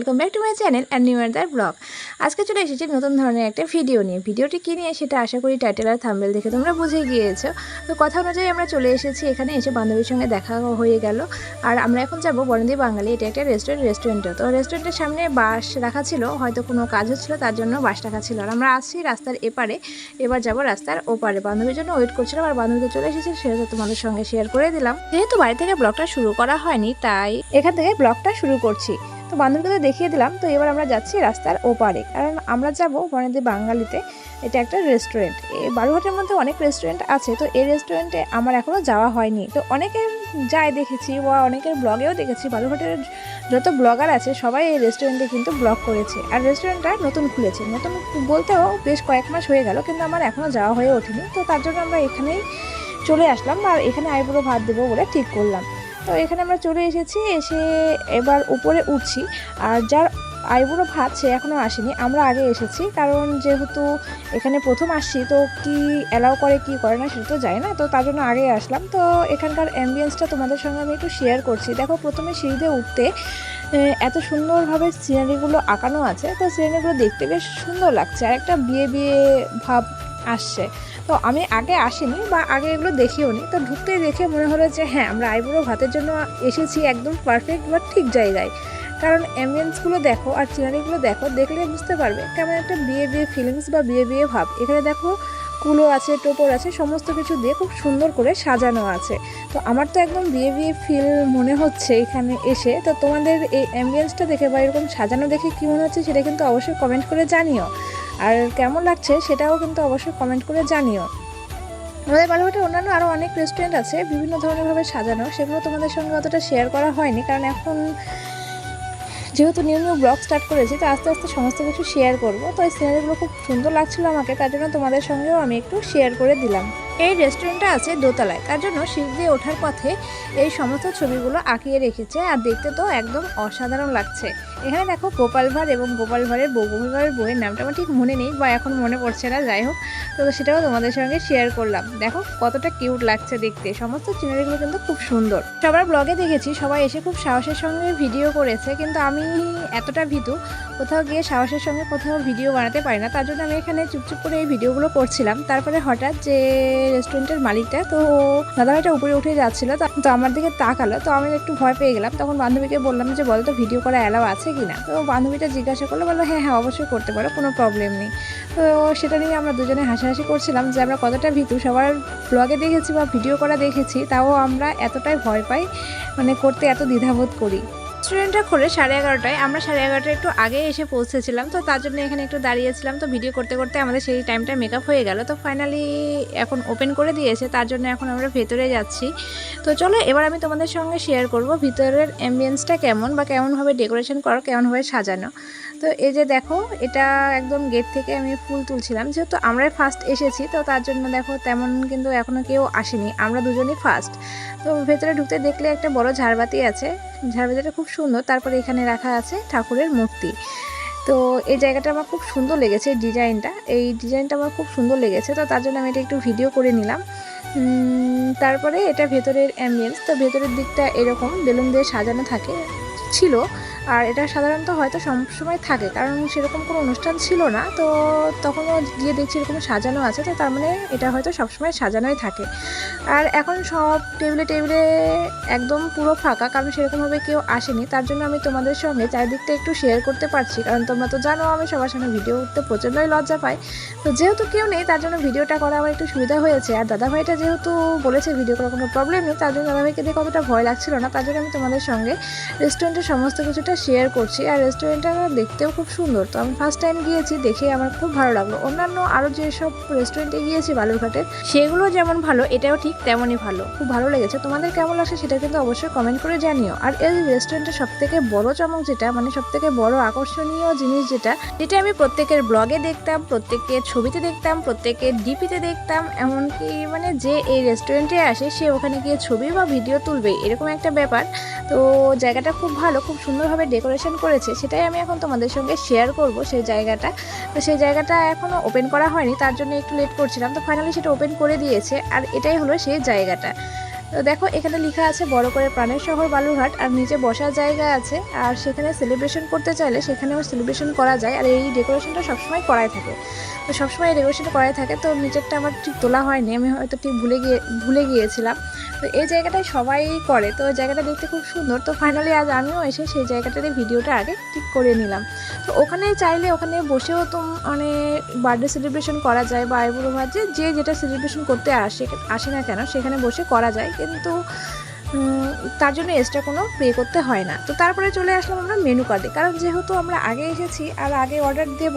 Welcome back to my channel and new year blog আজকে চলে এসেছি নতুন ধরনের একটা ভিডিও নিয়ে। ভিডিওটি কী নিয়ে সেটা আশা করি টাইটেল আর থাম্বেল দেখে তোমরা বুঝে গিয়েছো। তো কথা অনুযায়ী আমরা চলে এসেছি, এখানে এসে বান্ধবীর সঙ্গে দেখা হয়ে গেল। আর আমরা এখন যাব বনদী বাঙালি, এটা একটা রেস্টুরেন্ট রেস্টুরেন্টও তো রেস্টুরেন্টের সামনে বাস রাখা ছিল, হয়তো কোনো কাজ হচ্ছিল, তার জন্য বাস রাখা ছিল। আর আমরা আসছি রাস্তার এপারে, এবার যাব রাস্তার ওপারে। বান্ধবীর জন্য ওয়েট করছিলাম, আর বান্ধবীতে চলে এসেছে, সেটা তোমাদের সঙ্গে শেয়ার করে দিলাম। যেহেতু বাড়ি থেকে ব্লগটা শুরু করা হয়নি, তাই এখান থেকে ব্লগটা শুরু করছি। তো বান্ধবীকে তো দেখিয়ে দিলাম। তো এবার আমরা যাচ্ছি রাস্তার ওপারে। কারণ আমরা যাব বনেদি বাঙালিতে। এটা একটা রেস্টুরেন্ট বালুঘাটের মধ্যে অনেক রেস্টুরেন্ট আছে। তো এই রেস্টুরেন্টে আমার এখনও যাওয়া হয়নি। তো অনেকের যায় দেখেছি বা অনেকের ব্লগেও দেখেছি। বালুঘাটের যত ব্লগার আছে, সবাই এই রেস্টুরেন্টে কিন্তু ব্লগ করেছে। আর রেস্টুরেন্টটা নতুন খুলেছে। নতুন বলতেও বেশ কয়েক মাস হয়ে গেল, কিন্তু আমার এখনও যাওয়া হয়ে ওঠেনি। তো তার জন্য আমরা এখানেই চলে আসলাম। আর এখানে আইবুড়ো ভাত দেবো বলে ঠিক করলাম। তো এখানে আমরা চলে এসেছি, এসে এবার উপরে উঠছি। আর যার আইবুড়ো ভাত সে এখনও আসেনি, আমরা আগে এসেছি। কারণ যেহেতু এখানে প্রথম আসছি, তো কি অ্যালাউ করে, কি করে না সেটা তো যায় না। তো তার জন্য আগে আসলাম। তো এখানকার অ্যাম্বিয়েন্সটা তোমাদের সঙ্গে আমি একটু শেয়ার করছি। দেখো, প্রথমে সিঁড়িতে উঠতে এত সুন্দরভাবে সিনারিগুলো আঁকানো আছে। তো সিনারিগুলো দেখতে বেশ সুন্দর লাগছে। আর একটা বিয়ে বিয়ে ভাব আসছে। তো আমি আগে আসিনি বা আগে এগুলো দেখিও নি তো ঢুকতেই দেখে মনে হলো যে হ্যাঁ আমরা আইবুড়ো ভাতের জন্য এসেছি একদম পারফেক্ট বা ঠিক জায়গায়। কারণ অ্যাম্বিয়েন্সগুলো দেখো আর সিনারিগুলো দেখো, দেখলে বুঝতে পারবে কেমন একটা বিয়ে বিয়ে ফিলিংস বা বিয়ে বিয়ে ভাব। এখানে দেখো কুলো আছে, টোপর আছে, সমস্ত কিছু দিয়ে খুব সুন্দর করে সাজানো আছে। তো আমার তো একদম বিয়ে বিয়ে ফিল মনে হচ্ছে এখানে এসে। তো তোমাদের এই অ্যাম্বিয়েন্সটা দেখে বা এরকম সাজানো দেখে কী মনে হচ্ছে সেটা কিন্তু অবশ্যই কমেন্ট করে জানিও। আর কেমন লাগছে সেটাও কিন্তু অবশ্যই কমেন্ট করে জানিও। আমাদের বালুঘাটে অন্যান্য আরও অনেক রেস্টুরেন্ট আছে, বিভিন্ন ধরনেরভাবে সাজানো, সেগুলো তোমাদের সঙ্গে অতটা শেয়ার করা হয়নি, কারণ এখন যেহেতু নিউ নিউ ব্লগ স্টার্ট করেছি, তো আস্তে আস্তে সমস্ত কিছু শেয়ার করব। তো এই সিনারিগুলো খুব সুন্দর লাগছিল আমাকে, তার জন্য তোমাদের সঙ্গেও আমি একটু শেয়ার করে দিলাম। এই রেস্টুরেন্টটা আছে দোতলায়। তার জন্য সিঁড়ি দিয়ে ওঠার পথে এই সমস্ত ছবিগুলো আঁকিয়ে রেখেছে আর দেখতে তো একদম অসাধারণ লাগছে। এখানে দেখো গোপাল ভাঁড় এবং গোপাল ভাঁড়ের গোপাল ভাঁড়ের বইয়ের নামটা আমার ঠিক মনে নেই বা এখন মনে পড়ছে না, যাই হোক। তো সেটাও তোমাদের সঙ্গে শেয়ার করলাম। দেখো কতটা কিউট লাগছে দেখতে। সমস্ত সিনারিগুলো কিন্তু খুব সুন্দর। সবার ব্লগে দেখেছি, সবাই এসে খুব সাহসের সঙ্গে ভিডিও করেছে, কিন্তু আমি এতটা ভীতু। কোথাও গিয়ে সাহসের সঙ্গে কোথাও ভিডিও বানাতে পারি না। তার জন্য আমি এখানে চুপচুপ করে এই ভিডিওগুলো করছিলাম। তারপরে হঠাৎ যে রেস্টুরেন্টের মালিকটা, তো দাদাভাইটা উপরে উঠে যাচ্ছিল, তো- তো আমার দিকে তাকালো, তো আমি একটু ভয় পেয়ে গেলাম। তখন বান্ধবীকে বললাম যে, বলো তো ভিডিও করা অ্যালাউ আছে কি না তো বান্ধবীটা জিজ্ঞাসা করল, বলল হ্যাঁ হ্যাঁ অবশ্যই করতে পারো, কোনো প্রবলেম নেই। তো সেটা নিয়ে আমরা দুজনে হাসাহাসি করছিলাম যে, আমরা কতটা ভীতু সবার ব্লগে দেখেছি বা ভিডিও করা দেখেছি, তাও আমরা এতটাই ভয় পাই মানে করতে এত দ্বিধাবোধ করি। রেস্টুরেন্টটা খুলে সাড়ে এগারোটায়। আমরা সাড়ে এগারোটায় একটু আগে এসে পৌঁছেছিলাম। তো তার জন্য এখানে একটু দাঁড়িয়েছিলাম। তো ভিডিও করতে করতে আমাদের সেই টাইমটা মেকআপ হয়ে গেল। তো ফাইনালি এখন ওপেন করে দিয়েছে। তার জন্য এখন আমরা ভেতরে যাচ্ছি। তো চলো, এবার আমি তোমাদের সঙ্গে শেয়ার করব ভিতরের অ্যাম্বিয়েন্সটা কেমন বা কেমনভাবে ডেকোরেশন করো কেমনভাবে সাজানো। তো এই যে দেখো, এটা একদম গেট থেকে আমি ফুল তুলছিলাম। যেহেতু আমরাই ফার্স্ট এসেছি, তো তার জন্য দেখো তেমন কিন্তু এখনও কেউ আসেনি। আমরা দুজনই ফার্স্ট তো ভেতরে ঢুকতে দেখলে একটা বড় ঝাড়বাতি আছে। ঝাড়বাতিটা খুব সুন্দর। তারপরে এখানে রাখা আছে ঠাকুরের মূর্তি। তো এই জায়গাটা আমার খুব সুন্দর লেগেছে ডিজাইনটা এই ডিজাইনটা আমার খুব সুন্দর লেগেছে, তো তার জন্য আমি এটা একটু ভিডিও করে নিলাম। তারপরে এটা ভেতরের অ্যাম্বিয়েন্স তো ভেতরের দিকটা এরকম। বেলুন দিয়ে সাজানো থাকে। ছিল। আর এটা সাধারণত হয়তো সবসময় থাকে, কারণ সেরকম কোনো অনুষ্ঠান ছিল না, তো তখনও গিয়ে দেখছি এরকম সাজানো আছে, তো তার মানে এটা হয়তো সবসময় সাজানোই থাকে। আর এখন সব টেবিলে টেবিলে একদম পুরো ফাঁকা, কারণ সেরকমভাবে কেউ আসেনি, তার জন্য আমি তোমাদের সঙ্গে চারিদিকটা একটু শেয়ার করতে পারছি, কারণ তোমরা তো জানো আমি সবার সঙ্গে ভিডিও করতে প্রচণ্ডই লজ্জা পাই। তো যেহেতু কেউ নেই, তার জন্য ভিডিওটা করা আমার একটু সুবিধা হয়েছে, আর দাদাভাইটা যেহেতু বলেছে ভিডিও করার কোনো প্রবলেম নেই, তার জন্য দাদাভাইকে দিয়ে কতটা ভয় লাগছিল না, তার জন্য আমি তোমাদের সঙ্গে রেস্টুরেন্টের সমস্ত কিছুটা শেয়ার করছি আর রেস্টুরেন্টটা দেখতেও খুব সুন্দর। তো আমি ফার্স্ট টাইম গিয়েছি, দেখে আমার খুব ভালো লাগল। অন্যান্য আরও যেসব রেস্টুরেন্টে গিয়েছি বালুরঘাটের সেগুলো যেমন ভালো, এটাও ঠিক তেমনই ভালো। খুব ভালো লেগেছে। তোমাদের কেমন লাগছে সেটা কিন্তু অবশ্যই কমেন্ট করে জানিও। আর এই রেস্টুরেন্টের সব থেকে বড় চমক যেটা মানে সব থেকে বড় আকর্ষণীয় জিনিস যেটা যেটা আমি প্রত্যেকের ব্লগে দেখতাম প্রত্যেকের ছবিতে দেখতাম প্রত্যেকের ডিপিতে দেখতাম, এমনকি মানে যে এই রেস্টুরেন্টে আসে, সে ওখানে গিয়ে ছবি বা ভিডিও তুলবে, এরকম একটা ব্যাপার। তো জায়গাটা খুব ভালো, খুব সুন্দরভাবে ডেকোরেশন করেছে, সেটাই আমি এখন তোমাদের সঙ্গে শেয়ার করব সেই জায়গাটা। তো সেই জায়গাটা এখনও ওপেন করা হয়নি, তার জন্য একটু লেট করছিলাম। তো ফাইনালি সেটা ওপেন করে দিয়েছে, আর এটাই হলো সেই জায়গাটা। তো দেখো, এখানে লেখা আছে, বড় করে প্রাণের শহর বালুরঘাট, আর নিচে বসার জায়গা আছে। আর সেখানে সেলিব্রেশন করতে চাইলে সেখানেও সেলিব্রেশন করা যায়। আর এই ডেকোরেশনটা সবসময় করাই থাকে। তো সবসময় এই ডেকোরেশন করাই থাকে। তো নিচেরটা আমার ঠিক তোলা হয়নি। আমি হয়তো ঠিক ভুলে গিয়ে, ভুলে গিয়েছিলাম। তো এই জায়গাটায় সবাই করে। তো জায়গাটা দেখতে খুব সুন্দর। তো ফাইনালি আজ আমিও এসে সেই জায়গাটাতে ভিডিওটা আগে ঠিক করে নিলাম। তো ওখানে চাইলে ওখানে বসেও তো মানে বার্থডে সেলিব্রেশন করা যায় বা আইবুড়ো ভাত যে যেটা সেলিব্রেশন করতে আসে আসে না কেন, সেখানে বসে করা যায়। কিন্তু তার জন্য এক্সট্রা কোনো পে করতে হয় না। তো তারপরে চলে আসলাম আমরা মেনু কার্ডে কারণ যেহেতু আমরা আগে এসেছি আর আগে অর্ডার দেব,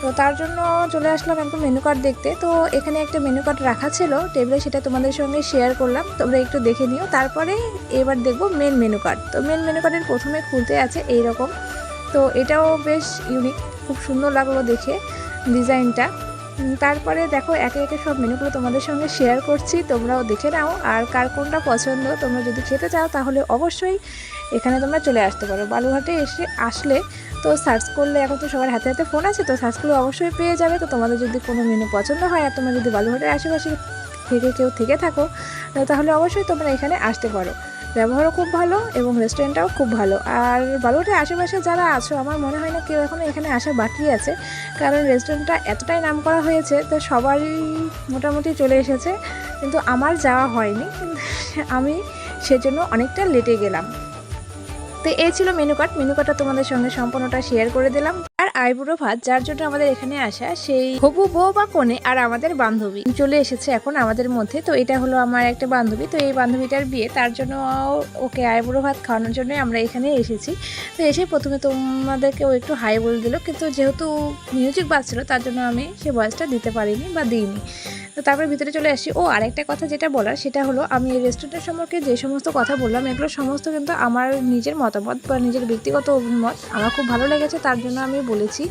তো তার জন্য চলে আসলাম একটু মেনু কার্ড দেখতে। তো এখানে একটা মেনু কার্ড রাখা ছিল টেবিলে সেটা তোমাদের সঙ্গে শেয়ার করলাম। তোমরা একটু দেখে নিও। তারপরে এবার দেখব মেন মেনু কার্ড তো মেন মেনু কার্ডের প্রথমে খুলতে আছে এই রকম তো এটাও বেশ ইউনিক খুব সুন্দর লাগল দেখে ডিজাইনটা তারপরে দেখো একে একে সব মেনুগুলো তোমাদের সঙ্গে শেয়ার করছি, তোমরাও দেখে নাও। আর কার কোনটা পছন্দ, তোমরা যদি খেতে চাও তাহলে অবশ্যই এখানে তোমরা চলে আসতে পারো। বালুঘাটে এসে আসলে তো সার্চ করলে এখন তো সবার হাতে হাতে ফোন আছে, তো সার্চ করলে অবশ্যই পেয়ে যাবে। তো তোমাদের যদি কোনো মেনু পছন্দ হয় আর তোমরা যদি বালুঘাটের আশেপাশে থেকে কেউ থেকে থাকো, তাহলে অবশ্যই তোমরা এখানে আসতে পারো। ব্যবহারও খুব ভালো এবং রেস্টুরেন্টটাও খুব ভালো। আর বালুঘাটের আশেপাশে যারা আছো, আমার মনে হয় না কেউ এখনও এখানে আসা বাকি আছে। কারণ রেস্টুরেন্টটা এতটাই নাম করা হয়েছে তো সবারই মোটামুটি চলে এসেছে। কিন্তু আমার যাওয়া হয়নি। আমি সেজন্য অনেকটা লেটে গেলাম। তো এই ছিল মেনু কার্ড। মেনু কার্ডটা তোমাদের সঙ্গে সম্পূর্ণটা শেয়ার করে দিলাম। আইবুড়ো ভাত, যার জন্য আমাদের এখানে আসা সেই হবু বউ বা কনে আর আমাদের বান্ধবী চলে এসেছে এখন আমাদের মধ্যে। তো এটা হলো আমার একটা বান্ধবী। তো এই বান্ধবীটার বিয়ে, তার জন্য ওকে আইবুড়ো ভাত খাওয়ানোর জন্যই আমরা এখানে এসেছি। তো এসে প্রথমে তোমাদেরকে ও একটু হাই বলে দিল, কিন্তু যেহেতু মিউজিক বাজছিল, তার জন্য আমি সে ভয়েসটা দিতে পারিনি বা দিইনি। তো তারপরে ভিতরে চলে আসি। ও, আরেকটা কথা যেটা বলার, সেটা হলো আমি এই রেস্টুরেন্টের সম্পর্কে যে সমস্ত কথা বললাম, এগুলো সমস্ত কিন্তু আমার নিজের মতামত বা নিজের ব্যক্তিগত অভিমত আমার খুব ভালো লেগেছে, তার জন্য আমি বলেছি।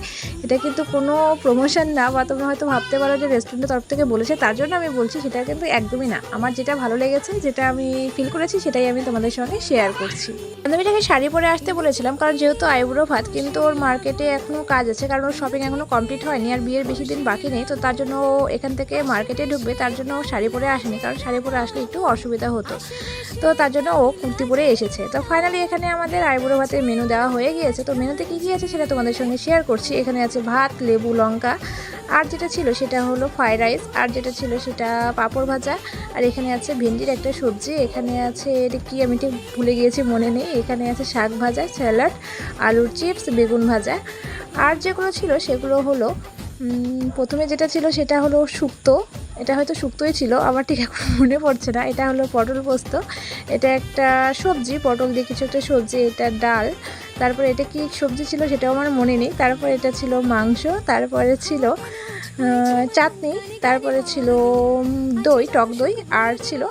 এটা কিন্তু কোনো প্রমোশন না, বা তোমরা হয়তো ভাবতে পারো যে রেস্টুরেন্টের তরফ থেকে বলেছে, তার জন্য আমি বলছি সেটা কিন্তু একদমই না। আমার যেটা ভালো লেগেছে, যেটা আমি ফিল করেছি, সেটাই আমি তোমাদের সঙ্গে শেয়ার করছি। আমি বান্ধবীটাকে শাড়ি পরে আসতে বলেছিলাম, কারণ যেহেতু আইবুড়ো ভাত, কিন্তু ওর মার্কেটে এখনও কাজ আছে, কারণ ওর শপিং এখনও কমপ্লিট হয়নি, আর বিয়ের বেশি দিন বাকি নেই, তো তার জন্য ও এখান থেকে মার্কেটে ঢুকবে, তার জন্য ও শাড়ি পরে আসেনি, কারণ শাড়ি পরে আসলে একটু অসুবিধা হতো। তো তার জন্য ও কুর্তি পরে এসেছে। তো ফাইনালি এখানে আমাদের আইবুড়ো ভাতের মেনু দেওয়া হয়ে গিয়েছে। তো মেনুতে কী কী আছে সেটা তোমাদের সঙ্গে শেয়ার করছি। এখানে আছে ভাত, লেবু, লঙ্কা। আর যেটা ছিল সেটা হলো ফ্রাইড রাইস আর যেটা ছিল সেটা পাঁপড় ভাজা। আর এখানে আছে ভেন্ডির একটা সবজি। এখানে আছে, এটা কি আমি ঠিক ভুলে গিয়েছি, মনে নেই। এখানে আছে শাক ভাজা, স্যালাড, আলুর চিপস বেগুন ভাজা। আর যেগুলো ছিল সেগুলো হলো প্রথমে যেটা ছিল সেটা হলো শুক্তো। এটা হয়তো শুক্তোই ছিল, আমার ঠিক এখন মনে পড়ছে না। এটা হলো পটল পোস্ত। এটা একটা সবজি, পটল দিয়ে কিছু একটা সবজি, এটা ডাল। তারপরে এটা কি সবজি ছিল সেটাও আমার মনে নেই। তারপরে এটা ছিল মাংস, তারপরে ছিল চাটনি, তারপরে ছিল দই, টক দই, আর ছিল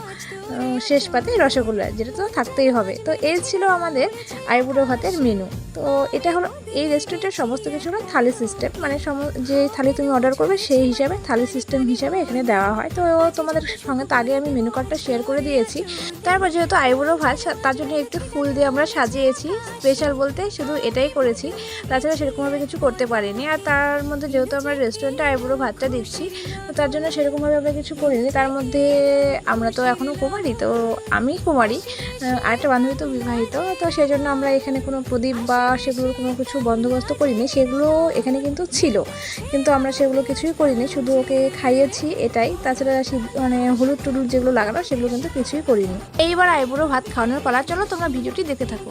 শেষ পাতে রসগোল্লা, যেটা তো থাকতেই হবে। তো এই ছিল আমাদের আইবুড়ো ভাতের মেনু তো এটা হলো এই রেস্টুরেন্টের সমস্ত কিছু হলো থালি সিস্টেম মানে যে থালি তুমি অর্ডার করবে সেই হিসাবে, থালি সিস্টেম হিসাবে এখানে দেওয়া হয়। তো তোমাদের সঙ্গে তো আগে আমি মেনু কার্ডটা শেয়ার করে দিয়েছি। তারপর যেহেতু আইবুড়ো ভাত তার জন্য একটু ফুল দিয়ে আমরা সাজিয়েছি। স্পেশাল বলতে শুধু এটাই করেছি। তাছাড়া সেরকমভাবে কিছু করতে পারিনি। আর তার মধ্যে যেহেতু আমরা রেস্টুরেন্টে আইবুড়ো ভাতটা দিচ্ছি, তো তার জন্য সেরকমভাবে আমরা কিছু করিনি। তার মধ্যে আমরা তো এখনও কুমারী, তো আমি কুমারী আরেকটা বান্ধবী তো বিবাহিত, তো সেই জন্য আমরা এখানে কোনো প্রদীপ বা সেগুলোর কোনো কিছু বন্দোবস্ত করিনি, সেগুলো এখানে কিন্তু ছিল, কিন্তু আমরা সেগুলো কিছুই করিনি, শুধু ওকে খাইয়েছি এটাই, তাছাড়া মানে হলুদ টুলুদ যেগুলো লাগানো, সেগুলো কিন্তু কিছুই করিনি। এইবার আইবুড়ো ভাত খাওয়ানোর পালা, চলো তোমরা ভিডিওটি দেখতে থাকো।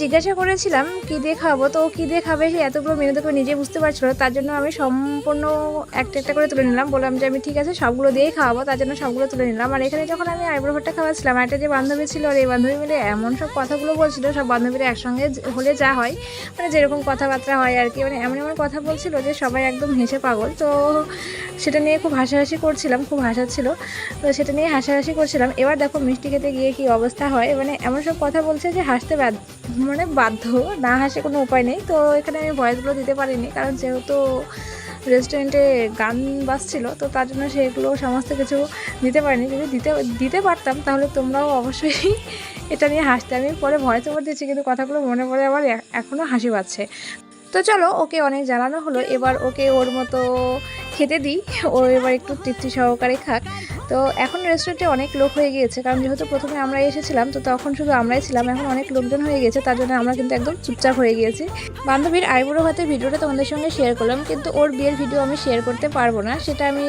জিজ্ঞাসা করেছিলাম, কী দিয়ে খাব তো কী দিয়ে খাবে সে এতগুলো মেনু দেখে নিজে বুঝতে পারছিল তার জন্য আমি সম্পূর্ণ একটা একটা করে তুলে নিলাম। বললাম যে, আমি ঠিক আছে, সবগুলো দিয়েই খাওয়াবো, তার জন্য সবগুলো তুলে নিলাম। আর এখানে যখন আমি আইব্রো ভাতটা খাওয়াচ্ছিলাম একটা যে বান্ধবী ছিল, আর এই বান্ধবী মিলে এমন সব কথাগুলো বলছিল, সব বান্ধবীরা একসঙ্গে হলে যা হয় মানে যেরকম কথাবার্তা হয় আর কি মানে এমন এমন কথা বলছিল যে, সবাই একদম হেসে পাগল। তো সেটা নিয়ে খুব হাসাহাসি করছিলাম, খুব হাসাচ্ছিল তো সেটা নিয়ে হাসাহাসি করছিলাম। এবার দেখো, মিষ্টি খেতে গিয়ে কি অবস্থা হয়? মানে এমন সব কথা বলছে যে, হাসতে মানে বাধ্য না হাসে কোনো উপায় নেই। তো এখানে আমি ভয়েসগুলো দিতে পারিনি কারণ যেহেতু রেস্টুরেন্টে গান বাজছিল তো তার জন্য সেগুলো সমস্ত কিছু দিতে পারিনি। যদি দিতে দিতে পারতাম তাহলে তোমরাও অবশ্যই এটা নিয়ে হাসতে। আমি পরে ভয়েস ওভার দিচ্ছি কিন্তু কথাগুলো মনে পড়ে আবার এখনও হাসি পাচ্ছে। তো চলো ওকে অনেক জানানো হলো। এবার ওকে ওর মতো খেতে দিই। ও এবার একটু তৃপ্তি সহকারে খাক। তো এখন রেস্টুরেন্টে অনেক লোক হয়ে গিয়েছে। কারণ যেহেতু প্রথমে আমরা এসেছিলাম, তো তখন শুধু আমরাই ছিলাম। এখন অনেক লোকজন হয়ে গেছে তার জন্য আমরা কিন্তু একদম চুপচাপ হয়ে গিয়েছি। বান্ধবীর আইবুড়ো হাতে ভিডিওটা তোমাদের সঙ্গে শেয়ার করলাম, কিন্তু ওর বিয়ের ভিডিও আমি শেয়ার করতে পারব না। সেটা আমি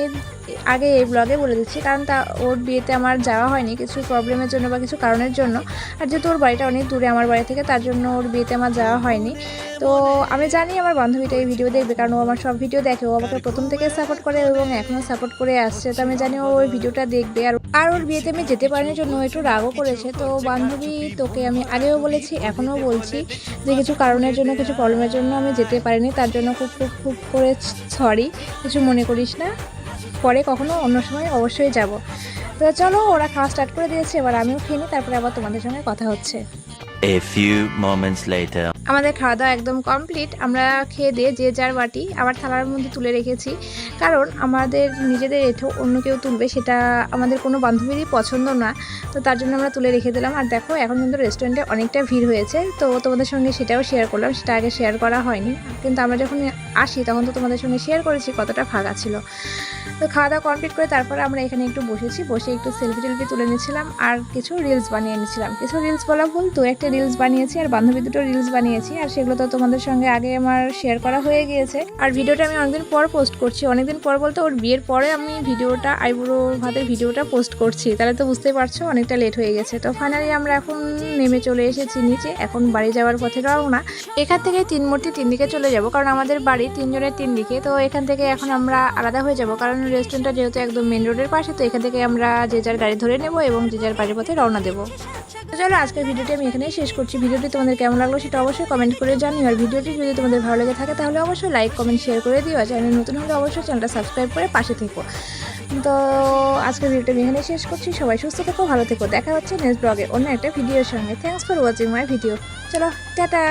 আগে এই ব্লগে বলে দিচ্ছি, কারণ তা ওর বিয়েতে আমার যাওয়া হয়নি কিছু প্রবলেমের জন্য বা কিছু কারণের জন্য। আর যেহেতু ওর বাড়িটা অনেক দূরে আমার বাড়ি থেকে, তার জন্য ওর বিয়েতে আমার যাওয়া হয়নি। তো আমি জানি আমার বান্ধবীটা এই ভিডিও দেখবে, কারণ ও আমার সব ভিডিও দেখে। ও আমাকে প্রথম থেকে সাপোর্ট করে এবং এখনও সাপোর্ট করে আসছে, তো আমি জানি ও ওই ভিডিওটা দেখবে। আর আর ওর বিয়েতে আমি যেতে পারিনি, জন্য একটু রাগও করেছে। তো বান্ধবী তোকে আমি আগেও বলেছি, এখনও বলছি যে কিছু কারণের জন্য, কিছু প্রবলেমের জন্য আমি যেতে পারিনি। তার জন্য খুব খুব খুব করে সরি কিছু মনে করিস না। পরে কখনো অন্য সময় অবশ্যই যাব। তো চলো, ওরা খাওয়া স্টার্ট করে দিয়েছে, এবার আমিও খেয়ে নিই, তারপরে আবার তোমাদের সঙ্গে কথা হচ্ছে। A few moments later. আমাদের খাওয়া দাওয়া একদম কমপ্লিট আমরা খেয়ে দিয়ে যে যার বাটি আবার থালার মধ্যে তুলে রেখেছি। কারণ আমাদের নিজেদের এঠো অন্য কেউ তুলবে সেটা আমাদের কোনো বান্ধবীরই পছন্দ না। তো তার জন্য আমরা তুলে রেখে দিলাম। আর দেখো, এখন কিন্তু রেস্টুরেন্টে অনেকটা ভিড় হয়েছে। তো তোমাদের সঙ্গে সেটাও শেয়ার করলাম। সেটা আগে শেয়ার করা হয়নি। কিন্তু আমরা যখন আসি, তখন তো তোমাদের সঙ্গে শেয়ার করেছি কতটা ফাঁকা ছিল। তো খাওয়া দাওয়া কমপ্লিট করে তারপরে আমরা এখানে একটু বসেছি। বসে একটু সেলফি টেলফি তুলে নিয়েছিলাম। আর কিছু রিলস বানিয়ে নিয়েছিলাম। কিছু রিলস বলা ভুল তো একটা রিলস বানিয়েছি আর বান্ধবী দুটো রিলস বানিয়েছি, আর সেগুলো তো তোমাদের সঙ্গে আগে আমার শেয়ার করা হয়ে গিয়েছে। আর ভিডিওটা আমি অনেকদিন পর পোস্ট করছি। অনেকদিন পর বলতে ওর বিয়ের পরে আমি ভিডিওটা, আইবুড়ো ভাতের ভিডিওটা পোস্ট করছি। তাহলে তো বুঝতেই পারছ, অনেকটা লেট হয়ে গেছে। তো ফাইনালি আমরা এখন নেমে চলে এসেছি নিচে। এখন বাড়ি যাওয়ার পথে রওনা। এখান থেকে তিন মূর্তি তিন দিকে চলে যাব, কারণ আমাদের বাড়ি তিনজনের তিন দিকে। তো এখান থেকে এখন আমরা আলাদা হয়ে যাব, কারণ রেস্টুরেন্টটা যেহেতু একদম মেন রোডের পাশে, তো এখান থেকে আমরা যে যার গাড়ি ধরে নেব এবং যে যার বাড়ির পথে রওনা দেবো। চলো, আজকের ভিডিওটি আমি এখানেই শেষ করছি। ভিডিওটি তোমাদের কেমন লাগল সেটা অবশ্যই কমেন্ট করে জানিও। আর ভিডিওটি যদি তোমাদের ভালো লেগে থাকে, তাহলে অবশ্যই লাইক কমেন্ট শেয়ার করে দিও। চ্যানেল নতুন হলে অবশ্যই চ্যানেলটা সাবস্ক্রাইব করে পাশে থেকো। তো আজকের ভিডিওটি আমি এখানেই শেষ করছি। সবাই সুস্থ থেকো, ভালো থেকো। দেখা হচ্ছে নেক্সট ব্লগে অন্য একটা ভিডিওর সঙ্গে। Thanks for watching my video চলো, টাটা!